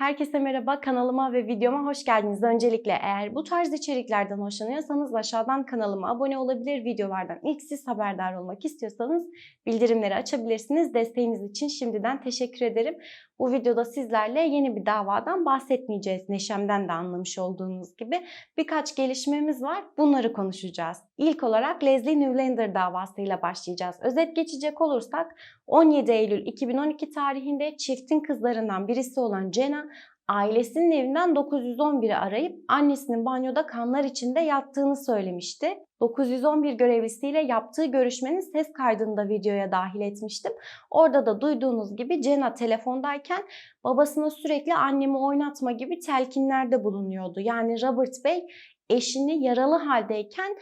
Herkese merhaba, kanalıma ve videoma hoş geldiniz. Öncelikle eğer bu tarz içeriklerden hoşlanıyorsanız aşağıdan kanalıma abone olabilir, videolardan ilk siz haberdar olmak istiyorsanız bildirimleri açabilirsiniz. Desteğiniz için şimdiden teşekkür ederim. Bu videoda sizlerle yeni bir davadan bahsetmeyeceğiz. Neşem'den de anlamış olduğunuz gibi. Birkaç gelişmemiz var, bunları konuşacağız. İlk olarak Leslie Newlander davasıyla başlayacağız. Özet geçecek olursak 17 Eylül 2012 tarihinde çiftin kızlarından birisi olan Jenna ailesinin evinden 911'i arayıp annesinin banyoda kanlar içinde yattığını söylemişti. 911 görevlisiyle yaptığı görüşmenin ses kaydını da videoya dahil etmiştim. Orada da duyduğunuz gibi Jenna telefondayken babasına sürekli annemi oynatma gibi telkinlerde bulunuyordu. Yani Robert Bey eşini yaralı haldeyken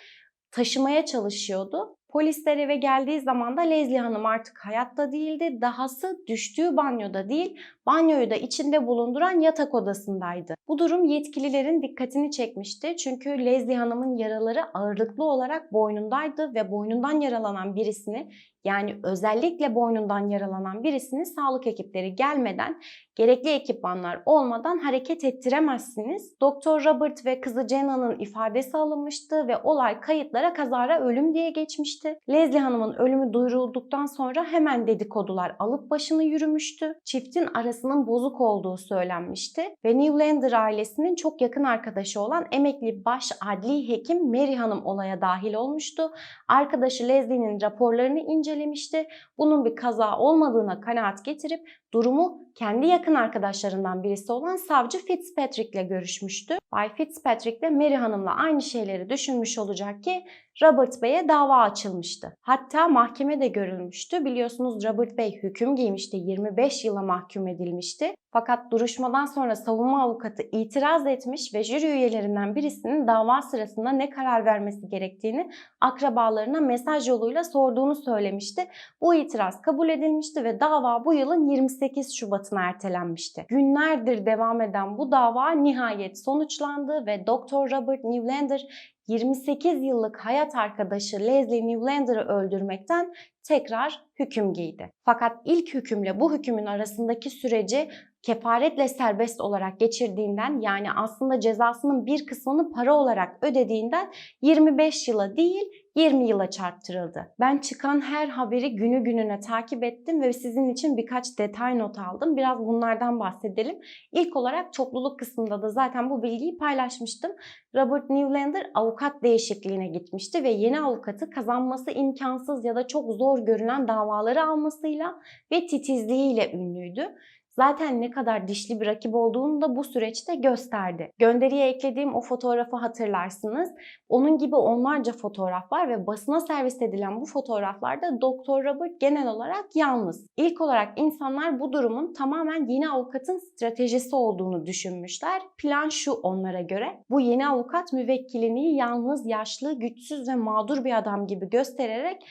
taşımaya çalışıyordu. Polisler eve geldiği zaman da Leslie Hanım artık hayatta değildi. Dahası düştüğü banyoda değil, banyoyu da içinde bulunduran yatak odasındaydı. Bu durum yetkililerin dikkatini çekmişti. Çünkü Leslie Hanım'ın yaraları ağırlıklı olarak boynundaydı ve boynundan yaralanan birisini yani özellikle boynundan yaralanan birisini sağlık ekipleri gelmeden, gerekli ekipmanlar olmadan hareket ettiremezsiniz. Doktor Robert ve kızı Jenna'nın ifadesi alınmıştı ve olay kayıtlara kazara ölüm diye geçmişti. Leslie Hanım'ın ölümü duyurulduktan sonra hemen dedikodular alıp başını yürümüştü. Çiftin arasının bozuk olduğu söylenmişti ve Newlander ailesinin çok yakın arkadaşı olan emekli baş adli hekim Mary Hanım olaya dahil olmuştu. Arkadaşı Leslie'nin raporlarını incelemişti. Bunun bir kaza olmadığına kanaat getirip durumu kendi yakın arkadaşlarından birisi olan savcı Fitzpatrick ile görüşmüştü. Bay Fitzpatrick de Mary Hanım'la aynı şeyleri düşünmüş olacak ki Robert Bey'e dava açılmıştı. Hatta mahkeme de görülmüştü. Biliyorsunuz Robert Bey hüküm giymişti. 25 yıla mahkum edilmişti. Fakat duruşmadan sonra savunma avukatı itiraz etmiş ve jüri üyelerinden birisinin dava sırasında ne karar vermesi gerektiğini akrabalarına mesaj yoluyla sorduğunu söylemişti. Bu itiraz kabul edilmişti ve dava bu yılın 28 Şubat'ına ertelenmişti. Günlerdir devam eden bu dava nihayet sonuçlandı ve Dr. Robert Newlander 28 yıllık hayat arkadaşı Leslie Newlander'ı öldürmekten tekrar hüküm giydi. Fakat ilk hükümle bu hükümün arasındaki süreci kefaretle serbest olarak geçirdiğinden yani aslında cezasının bir kısmını para olarak ödediğinden 25 yıla değil 20 yıla çarptırıldı. Ben çıkan her haberi günü gününe takip ettim ve sizin için birkaç detay not aldım. Biraz bunlardan bahsedelim. İlk olarak topluluk kısmında da zaten bu bilgiyi paylaşmıştım. Robert Newlander avukat değişikliğine gitmişti ve yeni avukatı kazanması imkansız ya da çok zor görünen davaları almasıyla ve titizliğiyle ünlüydü zaten ne kadar dişli bir rakip olduğunu da bu süreçte gösterdi. Gönderiye eklediğim o fotoğrafı hatırlarsınız. Onun gibi onlarca fotoğraf var ve basına servis edilen bu fotoğraflarda Doktor Robert genel olarak yalnız. İlk olarak insanlar bu durumun tamamen yeni avukatın stratejisi olduğunu düşünmüşler. Plan şu onlara göre. Bu yeni avukat müvekkilini yalnız, yaşlı, güçsüz ve mağdur bir adam gibi göstererek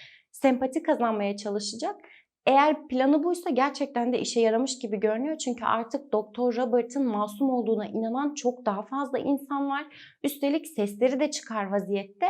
sempati kazanmaya çalışacak eğer planı buysa gerçekten de işe yaramış gibi görünüyor. Çünkü artık Doktor Robert'ın masum olduğuna inanan çok daha fazla insan var. Üstelik sesleri de çıkar vaziyette.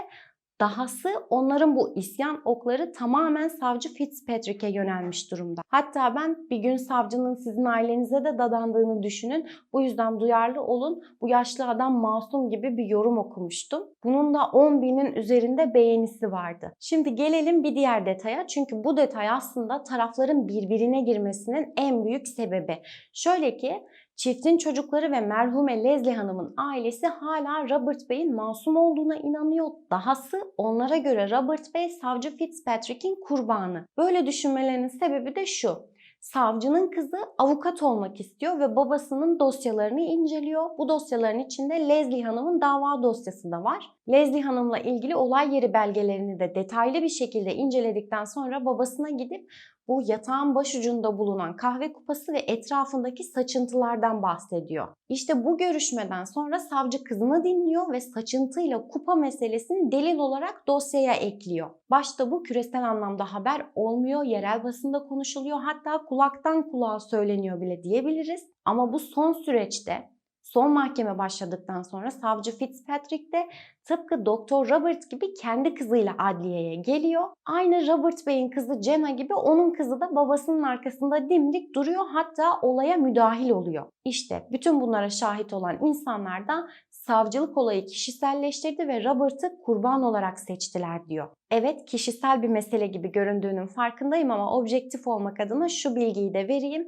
Dahası onların bu isyan okları tamamen savcı Fitzpatrick'e yönelmiş durumda. Hatta ben bir gün savcının sizin ailenize de dadandığını düşünün. Bu yüzden duyarlı olun. Bu yaşlı adam masum gibi bir yorum okumuştum. Bunun da 10 binin üzerinde beğenisi vardı. Şimdi gelelim bir diğer detaya. Çünkü bu detay aslında tarafların birbirine girmesinin en büyük sebebi. Şöyle ki Çiftin çocukları ve merhume Leslie Hanım'ın ailesi hala Robert Bey'in masum olduğuna inanıyor. Dahası onlara göre Robert Bey savcı Fitzpatrick'in kurbanı. Böyle düşünmelerinin sebebi de şu. Savcının kızı avukat olmak istiyor ve babasının dosyalarını inceliyor. Bu dosyaların içinde Leslie Hanım'ın dava dosyası da var. Leslie Hanım'la ilgili olay yeri belgelerini de detaylı bir şekilde inceledikten sonra babasına gidip bu yatağın başucunda bulunan kahve kupası ve etrafındaki saçıntılardan bahsediyor. İşte bu görüşmeden sonra savcı kızını dinliyor ve saçıntıyla kupa meselesini delil olarak dosyaya ekliyor. Başta bu küresel anlamda haber olmuyor, yerel basında konuşuluyor, hatta kulaktan kulağa söyleniyor bile diyebiliriz. Ama bu son süreçte Son mahkeme başladıktan sonra savcı Fitzpatrick de tıpkı Doktor Robert gibi kendi kızıyla adliyeye geliyor. Aynı Robert Bey'in kızı Jenna gibi onun kızı da babasının arkasında dimdik duruyor hatta olaya müdahil oluyor. İşte bütün bunlara şahit olan insanlar da savcılık olayı kişiselleştirdi ve Robert'ı kurban olarak seçtiler diyor. Evet kişisel bir mesele gibi göründüğünün farkındayım ama objektif olmak adına şu bilgiyi de vereyim.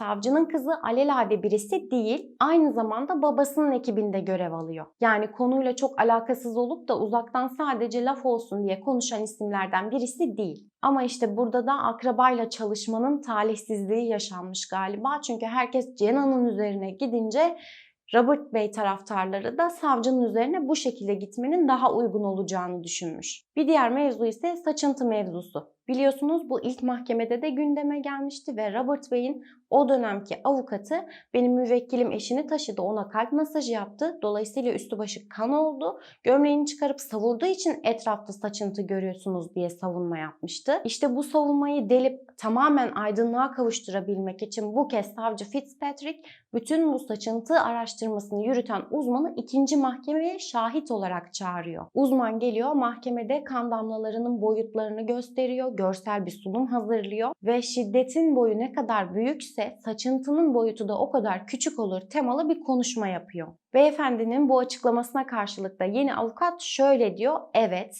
Savcının kızı alelade birisi değil, aynı zamanda babasının ekibinde görev alıyor. Yani konuyla çok alakasız olup da uzaktan sadece laf olsun diye konuşan isimlerden birisi değil. Ama işte burada da akrabayla çalışmanın talihsizliği yaşanmış galiba. Çünkü herkes Cenna'nın üzerine gidince Robert Bey taraftarları da savcının üzerine bu şekilde gitmenin daha uygun olacağını düşünmüş. Bir diğer mevzu ise saçıntı mevzusu. Biliyorsunuz bu ilk mahkemede de gündeme gelmişti ve Robert Bey'in o dönemki avukatı benim müvekkilim eşini taşıdı ona kalp masajı yaptı. Dolayısıyla üstü başı kan oldu. Gömleğini çıkarıp savurduğu için etrafta saçıntı görüyorsunuz diye savunma yapmıştı. İşte bu savunmayı delip tamamen aydınlığa kavuşturabilmek için bu kez savcı Fitzpatrick bütün bu saçıntı araştırmasını yürüten uzmanı ikinci mahkemeye şahit olarak çağırıyor. Uzman geliyor mahkemede kan damlalarının boyutlarını gösteriyor, görsel bir sunum hazırlıyor ve şiddetin boyu ne kadar büyükse saçıntının boyutu da o kadar küçük olur temalı bir konuşma yapıyor. Beyefendinin bu açıklamasına karşılık da yeni avukat şöyle diyor. Evet,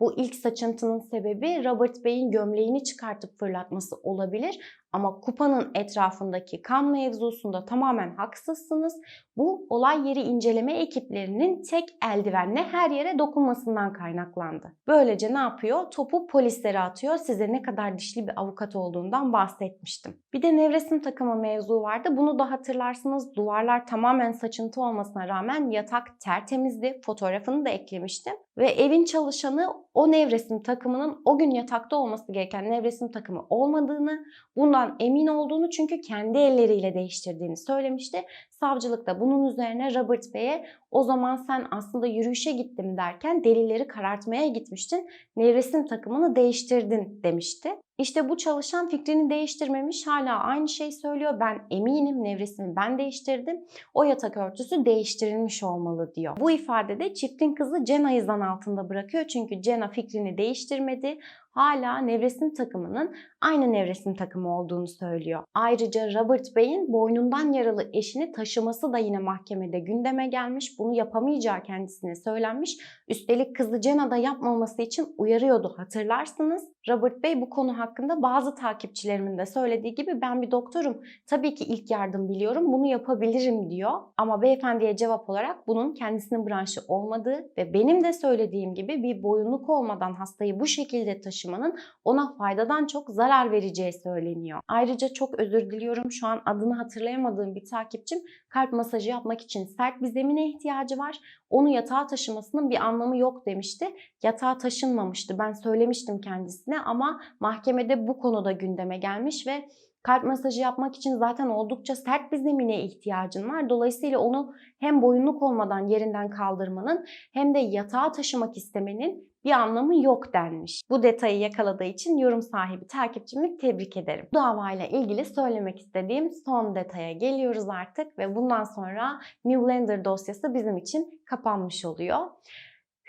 bu ilk saçıntının sebebi Robert Bey'in gömleğini çıkartıp fırlatması olabilir ama kupanın etrafındaki kan mevzusunda tamamen haksızsınız. Bu olay yeri inceleme ekiplerinin tek eldivenle her yere dokunmasından kaynaklandı. Böylece ne yapıyor? Topu polislere atıyor. Size ne kadar dişli bir avukat olduğundan bahsetmiştim. Bir de nevresim takımı mevzu vardı. Bunu da hatırlarsınız. Duvarlar tamamen saçıntı olmasına rağmen yatak tertemizdi. Fotoğrafını da eklemiştim. Ve evin çalışanı o nevresim takımının o gün yatakta olması gereken nevresim takımı olmadığını, bundan emin olduğunu çünkü kendi elleriyle değiştirdiğini söylemişti. Savcılık da bunun üzerine Robert Bey'e o zaman sen aslında yürüyüşe gittim derken delilleri karartmaya gitmiştin. Nevresim takımını değiştirdin demişti. İşte bu çalışan fikrini değiştirmemiş hala aynı şeyi söylüyor. Ben eminim nevresimi ben değiştirdim. O yatak örtüsü değiştirilmiş olmalı diyor. Bu ifadede çiftin kızı Cenna'yı zan altında bırakıyor. Çünkü Cenna fikrini değiştirmedi hala nevresim takımının aynı nevresim takımı olduğunu söylüyor. Ayrıca Robert Bey'in boynundan yaralı eşini taşıması da yine mahkemede gündeme gelmiş. Bunu yapamayacağı kendisine söylenmiş. Üstelik kızı Jenna da yapmaması için uyarıyordu hatırlarsınız. Robert Bey bu konu hakkında bazı takipçilerimin de söylediği gibi ben bir doktorum. Tabii ki ilk yardım biliyorum. Bunu yapabilirim diyor. Ama beyefendiye cevap olarak bunun kendisinin branşı olmadığı ve benim de söylediğim gibi bir boyunluk olmadan hastayı bu şekilde taşımanın ona faydadan çok zarar vereceği söyleniyor. Ayrıca çok özür diliyorum. Şu an adını hatırlayamadığım bir takipçim kalp masajı yapmak için sert bir zemine ihtiyacı var. Onu yatağa taşımasının bir anlamı yok demişti. Yatağa taşınmamıştı. Ben söylemiştim kendisine ama mahkemede bu konuda gündeme gelmiş ve kalp masajı yapmak için zaten oldukça sert bir zemine ihtiyacın var. Dolayısıyla onu hem boyunluk olmadan yerinden kaldırmanın hem de yatağa taşımak istemenin bir anlamı yok denmiş. Bu detayı yakaladığı için yorum sahibi takipçimi tebrik ederim. Bu davayla ilgili söylemek istediğim son detaya geliyoruz artık ve bundan sonra Newlander dosyası bizim için kapanmış oluyor.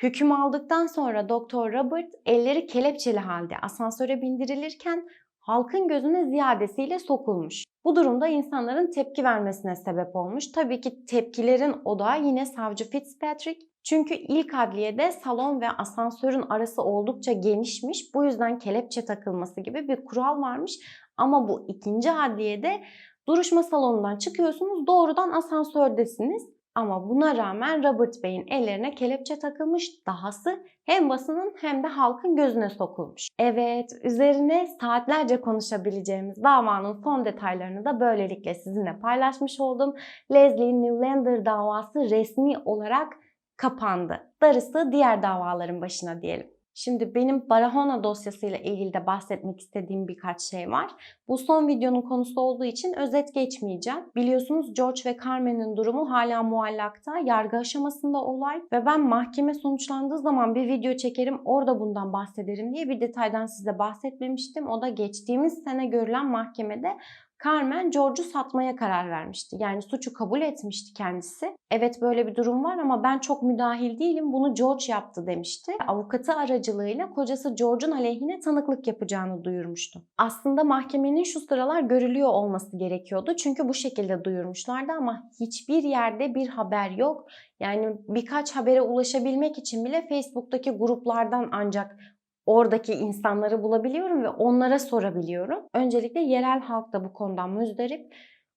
Hüküm aldıktan sonra Doktor Robert elleri kelepçeli halde asansöre bindirilirken halkın gözüne ziyadesiyle sokulmuş. Bu durumda insanların tepki vermesine sebep olmuş. Tabii ki tepkilerin odağı yine savcı Fitzpatrick. Çünkü ilk adliyede salon ve asansörün arası oldukça genişmiş. Bu yüzden kelepçe takılması gibi bir kural varmış. Ama bu ikinci adliyede duruşma salonundan çıkıyorsunuz doğrudan asansördesiniz. Ama buna rağmen Robert Bey'in ellerine kelepçe takılmış. Dahası hem basının hem de halkın gözüne sokulmuş. Evet, üzerine saatlerce konuşabileceğimiz davanın son detaylarını da böylelikle sizinle paylaşmış oldum. Leslie Newlander davası resmi olarak kapandı. Darısı diğer davaların başına diyelim. Şimdi benim Barahona dosyasıyla ilgili de bahsetmek istediğim birkaç şey var. Bu son videonun konusu olduğu için özet geçmeyeceğim. Biliyorsunuz George ve Carmen'in durumu hala muallakta. Yargı aşamasında olay ve ben mahkeme sonuçlandığı zaman bir video çekerim orada bundan bahsederim diye bir detaydan size bahsetmemiştim. O da geçtiğimiz sene görülen mahkemede Carmen George'u satmaya karar vermişti. Yani suçu kabul etmişti kendisi. Evet böyle bir durum var ama ben çok müdahil değilim bunu George yaptı demişti. Avukatı aracılığıyla kocası George'un aleyhine tanıklık yapacağını duyurmuştu. Aslında mahkemenin şu sıralar görülüyor olması gerekiyordu. Çünkü bu şekilde duyurmuşlardı ama hiçbir yerde bir haber yok. Yani birkaç habere ulaşabilmek için bile Facebook'taki gruplardan ancak oradaki insanları bulabiliyorum ve onlara sorabiliyorum. Öncelikle yerel halk da bu konudan müzdarip.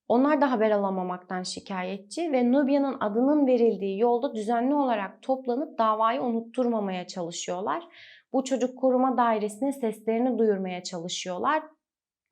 Onlar da haber alamamaktan şikayetçi ve Nubia'nın adının verildiği yolda düzenli olarak toplanıp davayı unutturmamaya çalışıyorlar. Bu çocuk koruma dairesine seslerini duyurmaya çalışıyorlar.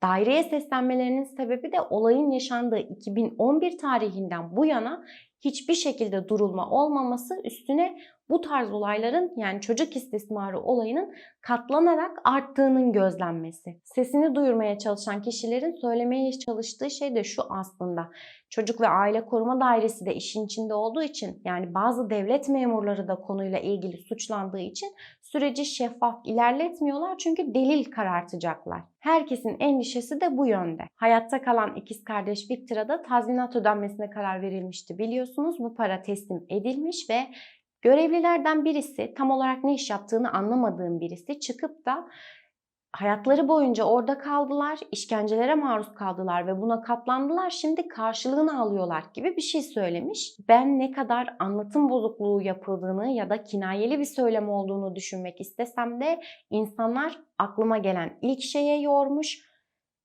Daireye seslenmelerinin sebebi de olayın yaşandığı 2011 tarihinden bu yana hiçbir şekilde durulma olmaması üstüne bu tarz olayların yani çocuk istismarı olayının katlanarak arttığının gözlenmesi. Sesini duyurmaya çalışan kişilerin söylemeye çalıştığı şey de şu aslında. Çocuk ve Aile Koruma Dairesi de işin içinde olduğu için yani bazı devlet memurları da konuyla ilgili suçlandığı için süreci şeffaf ilerletmiyorlar çünkü delil karartacaklar. Herkesin endişesi de bu yönde. Hayatta kalan ikiz kardeş Victor'a da tazminat ödenmesine karar verilmişti biliyorsunuz. Bu para teslim edilmiş ve Görevlilerden birisi tam olarak ne iş yaptığını anlamadığım birisi çıkıp da hayatları boyunca orada kaldılar, işkencelere maruz kaldılar ve buna katlandılar. Şimdi karşılığını alıyorlar gibi bir şey söylemiş. Ben ne kadar anlatım bozukluğu yapıldığını ya da kinayeli bir söylem olduğunu düşünmek istesem de insanlar aklıma gelen ilk şeye yormuş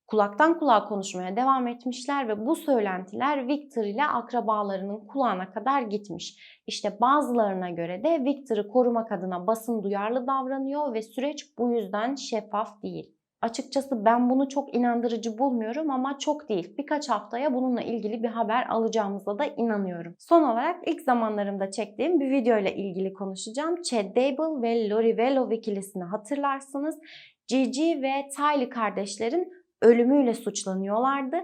kulaktan kulağa konuşmaya devam etmişler ve bu söylentiler Victor ile akrabalarının kulağına kadar gitmiş. İşte bazılarına göre de Victor'ı korumak adına basın duyarlı davranıyor ve süreç bu yüzden şeffaf değil. Açıkçası ben bunu çok inandırıcı bulmuyorum ama çok değil. Birkaç haftaya bununla ilgili bir haber alacağımıza da inanıyorum. Son olarak ilk zamanlarımda çektiğim bir video ile ilgili konuşacağım. Chad Dable ve Lori Velov ikilisini hatırlarsınız. Gigi ve Tylee kardeşlerin ölümüyle suçlanıyorlardı.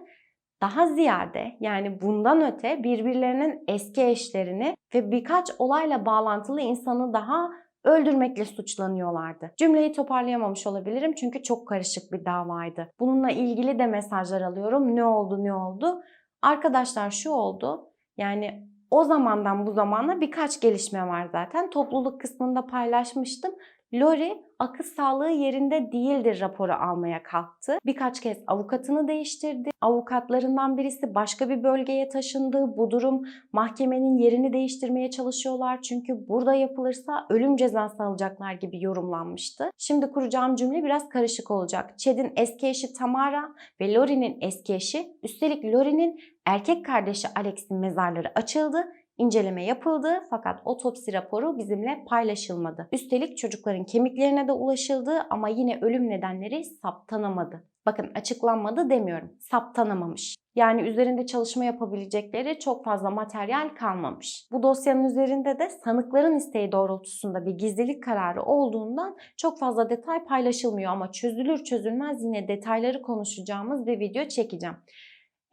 Daha ziyade yani bundan öte birbirlerinin eski eşlerini ve birkaç olayla bağlantılı insanı daha öldürmekle suçlanıyorlardı. Cümleyi toparlayamamış olabilirim çünkü çok karışık bir davaydı. Bununla ilgili de mesajlar alıyorum. Ne oldu ne oldu? Arkadaşlar şu oldu. Yani o zamandan bu zamana birkaç gelişme var zaten. Topluluk kısmında paylaşmıştım. Lori akıl sağlığı yerinde değildir raporu almaya kalktı. Birkaç kez avukatını değiştirdi. Avukatlarından birisi başka bir bölgeye taşındı. Bu durum mahkemenin yerini değiştirmeye çalışıyorlar. Çünkü burada yapılırsa ölüm cezası alacaklar gibi yorumlanmıştı. Şimdi kuracağım cümle biraz karışık olacak. Chad'in eski eşi Tamara ve Lori'nin eski eşi, üstelik Lori'nin erkek kardeşi Alex'in mezarları açıldı inceleme yapıldı fakat otopsi raporu bizimle paylaşılmadı. Üstelik çocukların kemiklerine de ulaşıldı ama yine ölüm nedenleri saptanamadı. Bakın açıklanmadı demiyorum. Saptanamamış. Yani üzerinde çalışma yapabilecekleri çok fazla materyal kalmamış. Bu dosyanın üzerinde de sanıkların isteği doğrultusunda bir gizlilik kararı olduğundan çok fazla detay paylaşılmıyor ama çözülür çözülmez yine detayları konuşacağımız bir video çekeceğim.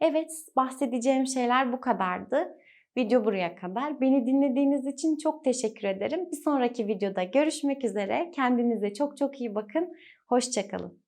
Evet, bahsedeceğim şeyler bu kadardı. Video buraya kadar. Beni dinlediğiniz için çok teşekkür ederim. Bir sonraki videoda görüşmek üzere. Kendinize çok çok iyi bakın. Hoşçakalın.